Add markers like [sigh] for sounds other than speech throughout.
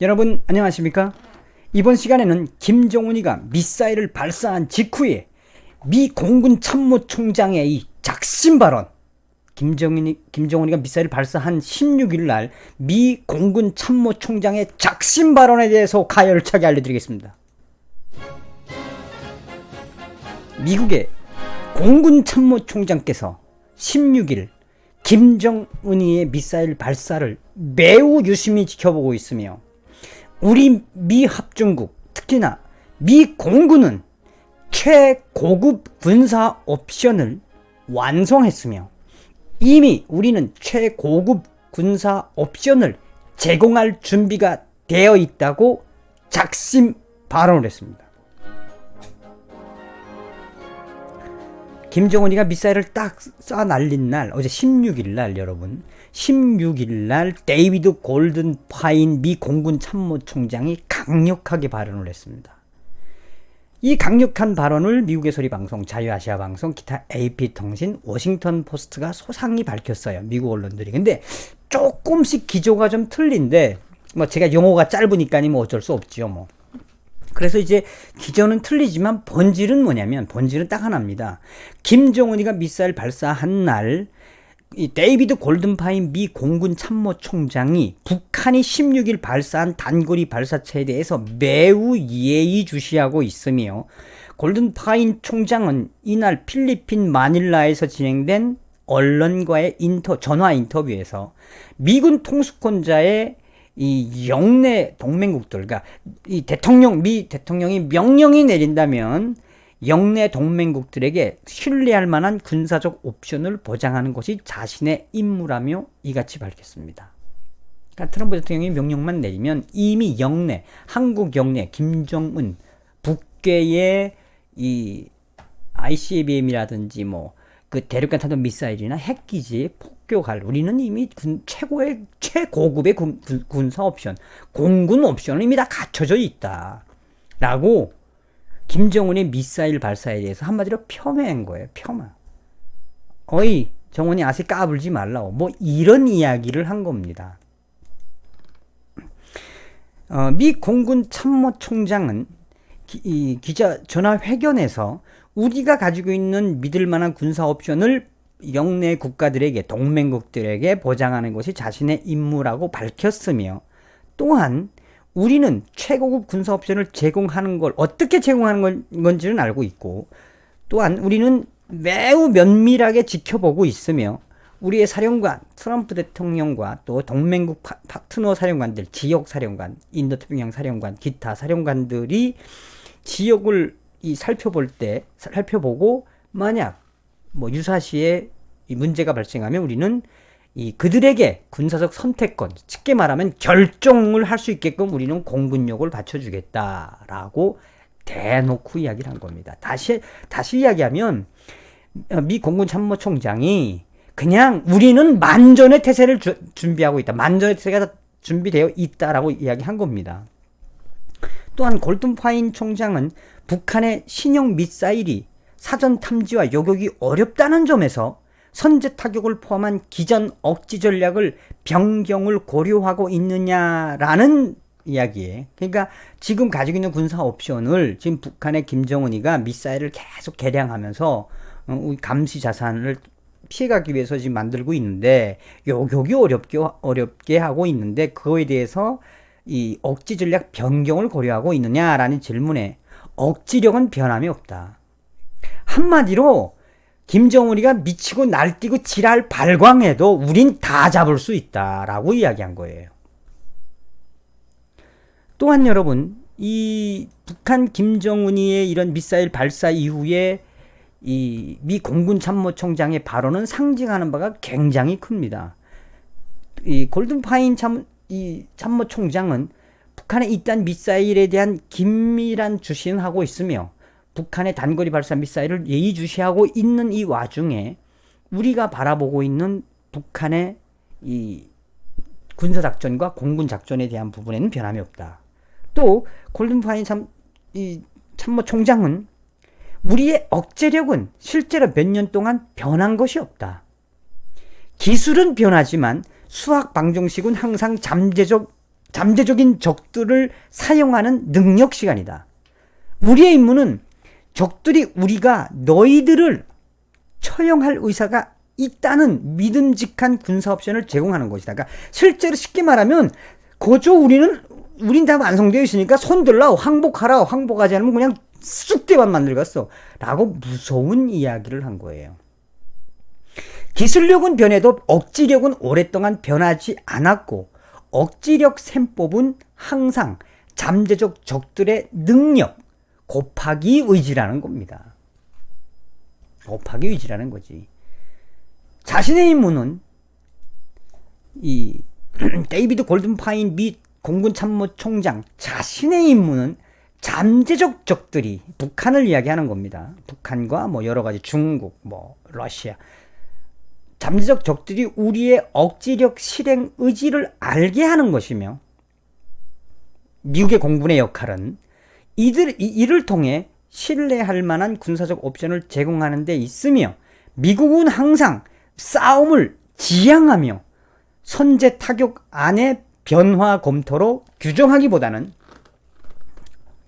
여러분 안녕하십니까? 이번 시간에는 김정은이가 미사일을 발사한 직후에 미 공군 참모총장의 이 작심 발언 김정은이 김정은이가 미사일을 발사한 16일 날 미 공군 참모총장의 작심 발언에 대해서 가열차게 알려드리겠습니다. 미국의 공군 참모총장께서 16일 김정은이의 미사일 발사를 매우 유심히 지켜보고 있으며 우리 미 합중국 특히나 미 공군은 최고급 군사 옵션을 완성했으며 이미 우리는 최고급 군사 옵션을 제공할 준비가 되어 있다고 작심 발언을 했습니다. 김정은이가 미사일을 딱 쏴 날린 날 어제 16일 날 여러분 16일 날 데이비드 골든 파인 미 공군 참모총장이 강력하게 발언을 했습니다. 이 강력한 발언을 미국의 소리 방송, 자유아시아 방송, 기타 AP 통신, 워싱턴 포스트가 소상히 밝혔어요. 미국 언론들이. 근데 조금씩 기조가 좀 틀린데 뭐 제가 용어가 짧으니까 뭐 어쩔 수 없지요, 뭐. 그래서 이제 기전은 틀리지만 본질은 뭐냐면 본질은 딱 하나입니다. 김정은이가 미사일 발사한 날 이 데이비드 골든파인 미 공군 참모총장이 북한이 16일 발사한 단거리 발사체에 대해서 매우 예의주시하고 있으며 골든파인 총장은 이날 필리핀 마닐라에서 진행된 언론과의 인터 전화 인터뷰에서 미군 통수권자의 이 영내 동맹국들, 그러니까 이 대통령 미 대통령이 명령이 내린다면 영내 동맹국들에게 신뢰할 만한 군사적 옵션을 보장하는 것이 자신의 임무라며 이같이 밝혔습니다. 그러니까 트럼프 대통령이 명령만 내리면 이미 영내 한국 영내 김정은 북괴의 이 ICBM이라든지 뭐 그 대륙간 탄도 미사일이나 핵기지에 폭격할 우리는 이미 군, 최고의 최고급의 군, 군, 군 사 옵션 공군 옵션은 이미 다 갖춰져 있다라고 김정은의 미사일 발사에 대해서 한마디로 폄훼한 거예요. 폄하. 어이 정원이 아직 까불지 말라고 뭐 이런 이야기를 한 겁니다. 어, 미 공군 참모총장은 기, 이 기자 전화 회견에서 우리가 가지고 있는 믿을 만한 군사 옵션을 영내 국가들에게 동맹국들에게 보장하는 것이 자신의 임무라고 밝혔으며 또한 우리는 최고급 군사 옵션을 제공하는 걸 어떻게 제공하는 건지는 알고 있고 또한 우리는 매우 면밀하게 지켜보고 있으며 우리의 사령관 트럼프 대통령과 또 동맹국 파, 파트너 사령관들 지역 사령관 인도태평양 사령관 기타 사령관들이 지역을 이 살펴볼 때 살펴보고 만약 뭐 유사시에 이 문제가 발생하면 우리는 이 그들에게 군사적 선택권, 쉽게 말하면 결정을 할 수 있게끔 우리는 공군력을 받쳐주겠다라고 대놓고 이야기를 한 겁니다. 다시 다시 이야기하면 미 공군 참모총장이 그냥 우리는 만전의 태세를 주, 준비하고 있다. 만전의 태세가 준비되어 있다라고 이야기한 겁니다. 또한 골든파인 총장은 북한의 신형 미사일이 사전 탐지와 요격이 어렵다는 점에서 선제 타격을 포함한 기전 억지 전략을 변경을 고려하고 있느냐라는 이야기에 그러니까 지금 가지고 있는 군사 옵션을 지금 북한의 김정은이가 미사일을 계속 개량하면서 어, 감시 자산을 피해가기 위해서 지금 만들고 있는데 요격이 어렵게 어렵게 하고 있는데 그거에 대해서 이 억지 전략 변경을 고려하고 있느냐라는 질문에 억지력은 변함이 없다. 한마디로 김정은이가 미치고 날뛰고 지랄 발광해도 우린 다 잡을 수 있다라고 이야기한 거예요. 또한 여러분, 이 북한 김정은이의 이런 미사일 발사 이후에 이 미 공군 참모총장의 발언은 상징하는 바가 굉장히 큽니다. 이 골든파인 참, 이 참모총장은 북한에 있던 미사일에 대한 긴밀한 주시는 하고 있으며 북한의 단거리 발사 미사일을 예의주시하고 있는 이 와중에 우리가 바라보고 있는 북한의 이 군사 작전과 공군 작전에 대한 부분에는 변함이 없다. 또 골든파인 참, 이 참모 총장은 우리의 억제력은 실제로 몇 년 동안 변한 것이 없다. 기술은 변하지만 수학 방정식은 항상 잠재적 잠재적인 적들을 사용하는 능력 시간이다. 우리의 임무는 적들이 우리가 너희들을 처형할 의사가 있다는 믿음직한 군사 옵션을 제공하는 것이다. 그러니까 실제로 쉽게 말하면 거저 우리는 우린 다 완성되어 있으니까 손들라 항복하라 항복하지 않으면 그냥 쑥대만 만들겠어 라고 무서운 이야기를 한 거예요. 기술력은 변해도 억지력은 오랫동안 변하지 않았고 억지력 셈법은 항상 잠재적 적들의 능력 곱하기 의지라는 겁니다. 곱하기 의지라는 거지. 자신의 임무는 이 [clears throat] 데이비드 골든파인 및 공군 참모 총장 자신의 임무는 잠재적 적들이 북한을 이야기하는 겁니다. 북한과 뭐 여러 가지 중국, 뭐 러시아 잠재적 적들이 우리의 억지력 실행 의지를 알게 하는 것이며 미국의 공군의 역할은 이들 이, 이를 통해 신뢰할 만한 군사적 옵션을 제공하는 데 있으며 미국은 항상 싸움을 지향하며 선제 타격 안의 변화 검토로 규정하기보다는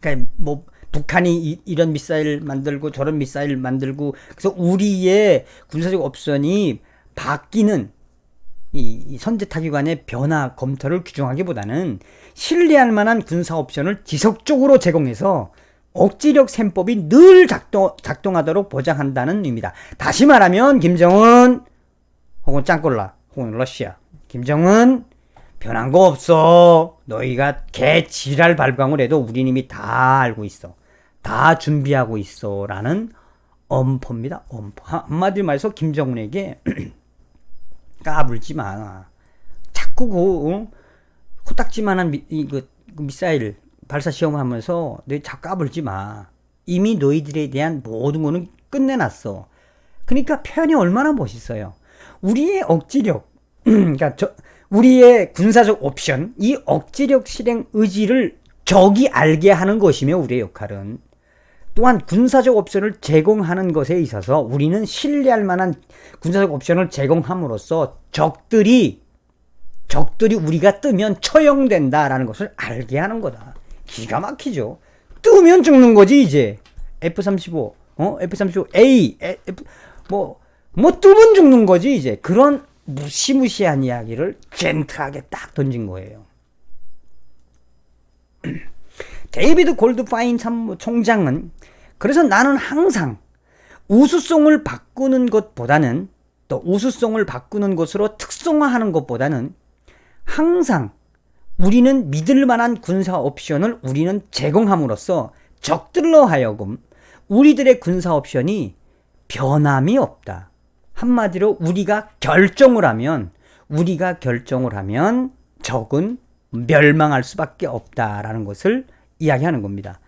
그러니까 뭐 북한이 이, 런 미사일 만들고 저런 미사일 만들고 그래서 우리의 군사적 옵션이 바뀌는 이, 이 선제 타격안의 변화 검토를 규정하기보다는 신뢰할 만한 군사 옵션을 지속적으로 제공해서 억지력 셈법이 늘 작동, 작동하도록 보장한다는 의미다. 다시 말하면 김정은 혹은 짱꼴라 혹은 러시아 김정은 변한 거 없어. 너희가 개 지랄 발광을 해도 우리 이미 다 알고 있어. 다 준비하고 있어. 라는 엄포입니다. 엄포. 한마디로 말해서 김정은에게 [clears throat] 까불지 마. 자꾸 그, 어? 코딱지만한 미, 이, 그, 그 미사일 발사 시험하면서 너희 자꾸 까불지 마. 이미 너희들에 대한 모든 거는 끝내놨어. 그러니까 표현이 얼마나 멋있어요. 우리의 억지력, [clears throat] 그러니까 저, 우리의 군사적 옵션, 이 억지력 실행 의지를 적이 알게 하는 것이며 우리의 역할은 또한 군사적 옵션을 제공하는 것에 있어서 우리는 신뢰할 만한 군사적 옵션을 제공함으로써 적들이 적들이 우리가 뜨면 처형된다라는 것을 알게 하는 거다. 기가 막히죠. 뜨면 죽는 거지 이제. F-35, 어? F-35A, F, 뭐, 뭐 뜨면 죽는 거지 이제. 그런 무시무시한 이야기를 젠틀하게 딱 던진 거예요. [clears throat] 데이비드 골드파인 참모 총장은 그래서 나는 항상 우수성을 바꾸는 것보다는 또 우수성을 바꾸는 것으로 특성화하는 것보다는 항상 우리는 믿을 만한 군사 옵션을 우리는 제공함으로써 적들로 하여금 우리들의 군사 옵션이 변함이 없다. 한마디로 우리가 결정을 하면 우리가 결정을 하면 적은 멸망할 수밖에 없다라는 것을 이야기하는 겁니다.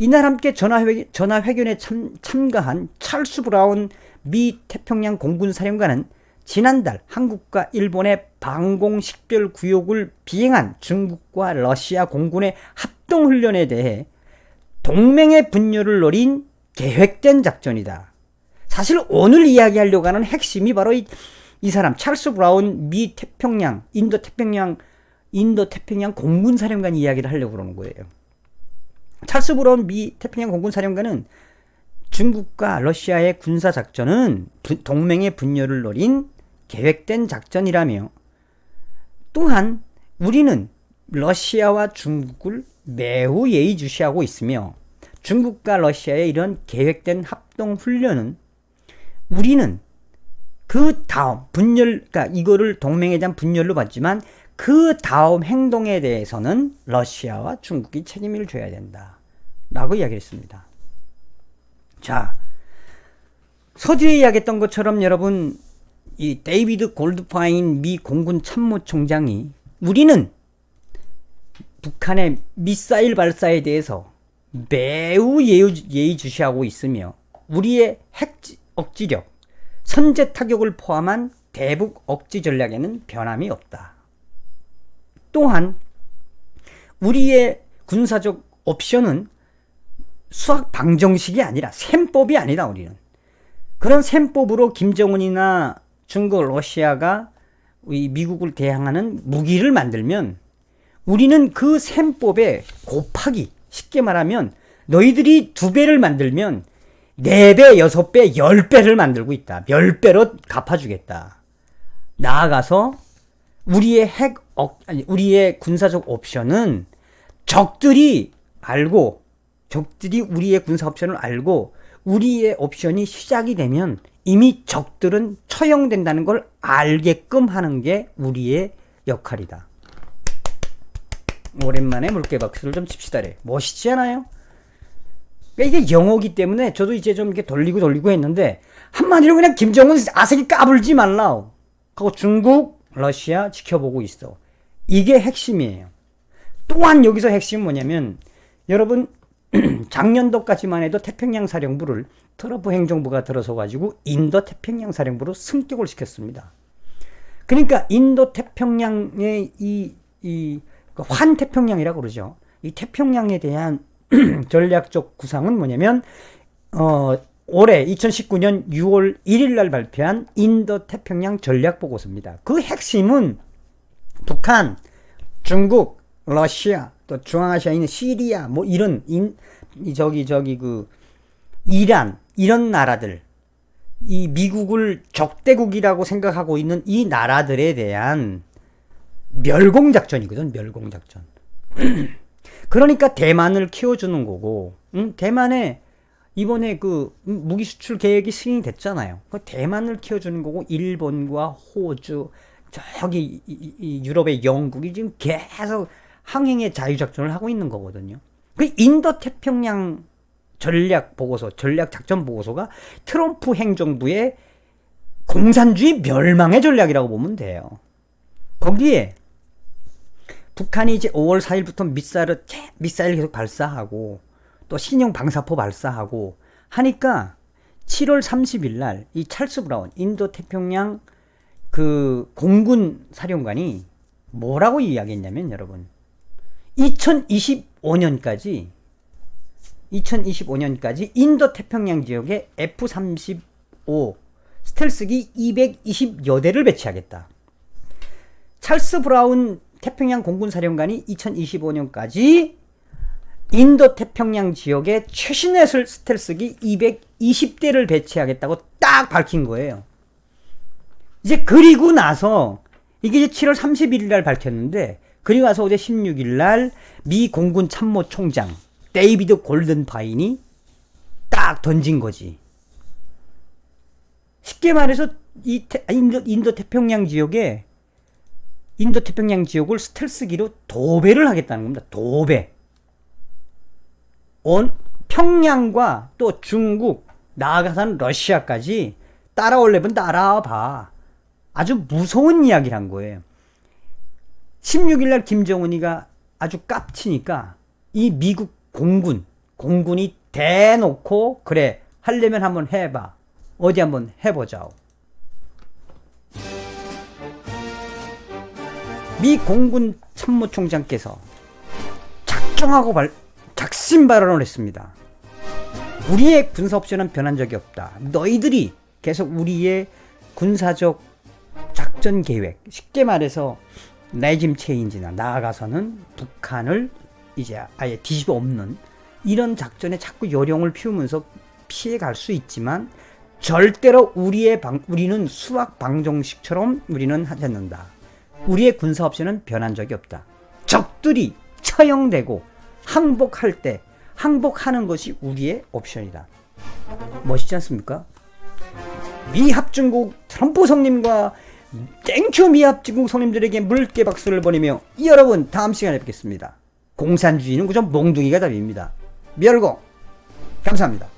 이날 함께 전화회, 전화회견에 참, 참가한 찰스 브라운 미 태평양 공군 사령관은 지난달 한국과 일본의 방공 식별 구역을 비행한 중국과 러시아 공군의 합동 훈련에 대해 동맹의 분열을 노린 계획된 작전이다. 사실 오늘 이야기하려고 하는 핵심이 바로 이, 이 사람 찰스 브라운 미 태평양 인도 태평양 인도 태평양 공군 사령관 이야기를 하려고 그러는 거예요. 찰스 브라운 미 태평양 공군 사령관은 중국과 러시아의 군사 작전은 동맹의 분열을 노린 계획된 작전이라며 또한 우리는 러시아와 중국을 매우 예의주시하고 있으며 중국과 러시아의 이런 계획된 합동 훈련은 우리는 그 다음 분열, 그러니까 이거를 동맹에 대한 분열로 봤지만 그 다음 행동에 대해서는 러시아와 중국이 책임을 져야 된다. 라고 이야기했습니다. 자, 서두에 이야기했던 것처럼 여러분, 이 데이비드 골드파인 미 공군 참모총장이 우리는 북한의 미사일 발사에 대해서 매우 예의 주시하고 있으며 우리의 핵 억지력, 선제 타격을 포함한 대북 억지 전략에는 변함이 없다. 또한 우리의 군사적 옵션은 수학 방정식이 아니라 셈법이 아니다 우리는 그런 셈법으로 김정은이나 중국 러시아가 이 미국을 대항하는 무기를 만들면 우리는 그 셈법에 곱하기 쉽게 말하면 너희들이 두 배를 만들면 네 배, 여섯 배, 열 배를 만들고 있다. 열 배로 갚아주겠다. 나아가서 우리의 핵, 억, 아니, 우리의 군사적 옵션은 적들이 알고, 적들이 우리의 군사 옵션을 알고, 우리의 옵션이 시작이 되면 이미 적들은 처형된다는 걸 알게끔 하는 게 우리의 역할이다. 오랜만에 물개 박수를 좀 칩시다래. 멋있지 않아요? 그러니까 이게 영어기 때문에 저도 이제 좀 이렇게 돌리고 돌리고 했는데 한마디로 그냥 김정은 아색이 까불지 말라. 하고 중국, 러시아 지켜보고 있어. 이게 핵심이에요. 또한 여기서 핵심은 뭐냐면 여러분 [clears throat] 작년도까지만 해도 태평양 사령부를 트럼프 행정부가 들어서 가지고 인도 태평양 사령부로 승격을 시켰습니다. 그러니까 인도 태평양의 이, 이, 그 환태평양이라고 그러죠. 이 태평양에 대한 [clears throat] 전략적 구상은 뭐냐면, 어, 올해 2019년 6월 1일 날 발표한 인도 태평양 전략 보고서입니다. 그 핵심은 북한, 중국, 러시아, 또 중앙아시아에 있는 시리아, 뭐 이런 인, 이 저기 저기 그 이란 이런 나라들 이 미국을 적대국이라고 생각하고 있는 이 나라들에 대한 멸공 작전이거든. 멸공 작전. [clears throat] 그러니까 대만을 키워주는 거고, 응? 대만에 이번에 그 무기 수출 계획이 승인이 됐잖아요. 그 대만을 키워주는 거고, 일본과 호주, 저기 유럽의 영국이 지금 계속 항행의 자유작전을 하고 있는 거거든요. 그 인도 태평양 전략 보고서, 전략 작전 보고서가 트럼프 행정부의 공산주의 멸망의 전략이라고 보면 돼요. 거기에 북한이 이제 5월 4일부터 미사일을 미사일 계속 발사하고 또 신형 방사포 발사하고 하니까 7월 30일 날 이 찰스 브라운 인도 태평양 그 공군 사령관이 뭐라고 이야기했냐면 여러분 2025년까지 2025년까지 인도 태평양 지역에 F-35 스텔스기 220여 대를 배치하겠다. 찰스 브라운 태평양 공군 사령관이 2025년까지 인도 태평양 지역에 최신의 스텔스기 220대를 배치하겠다고 딱 밝힌 거예요. 이제 그리고 나서 이게 이제 7월 31일 날 밝혔는데 그리고 나서 어제 16일 날 미 공군 참모 총장 데이비드 골든 파인이 딱 던진 거지. 쉽게 말해서 이 태, 인도, 인도 태평양 지역에 인도 태평양 지역을 스텔스기로 도배를 하겠다는 겁니다. 도배. 온 평양과 또 중국 나아가서는 러시아까지 따라올려면 따라와 봐. 아주 무서운 이야기를 한 거예요. 16일 날 김정은이가 아주 깝치니까 이 미국 공군, 공군이 대놓고 그래 하려면 한번 해봐. 어디 한번 해보자. 미 공군 참모총장께서 작정하고 발, 작심 발언을 했습니다. 우리의 군사 옵션은 변한 적이 없다. 너희들이 계속 우리의 군사적 작전 계획, 쉽게 말해서 레짐 체인지나 나아가서는 북한을 이제 아예 뒤집어 엎는 이런 작전에 자꾸 요령을 피우면서 피해 갈 수 있지만 절대로 우리의 방, 우리는 수학 방정식처럼 우리는 하지 않는다. 우리의 군사 옵션은 변한 적이 없다. 적들이 처형되고 항복할 때 항복하는 것이 우리의 옵션이다. 멋있지 않습니까? 미합중국 트럼프 성님과 땡큐 미합중국 성님들에게 물개 박수를 보내며 여러분 다음 시간에 뵙겠습니다. 공산주의는 그저 몽둥이가 답입니다. 멸공 감사합니다.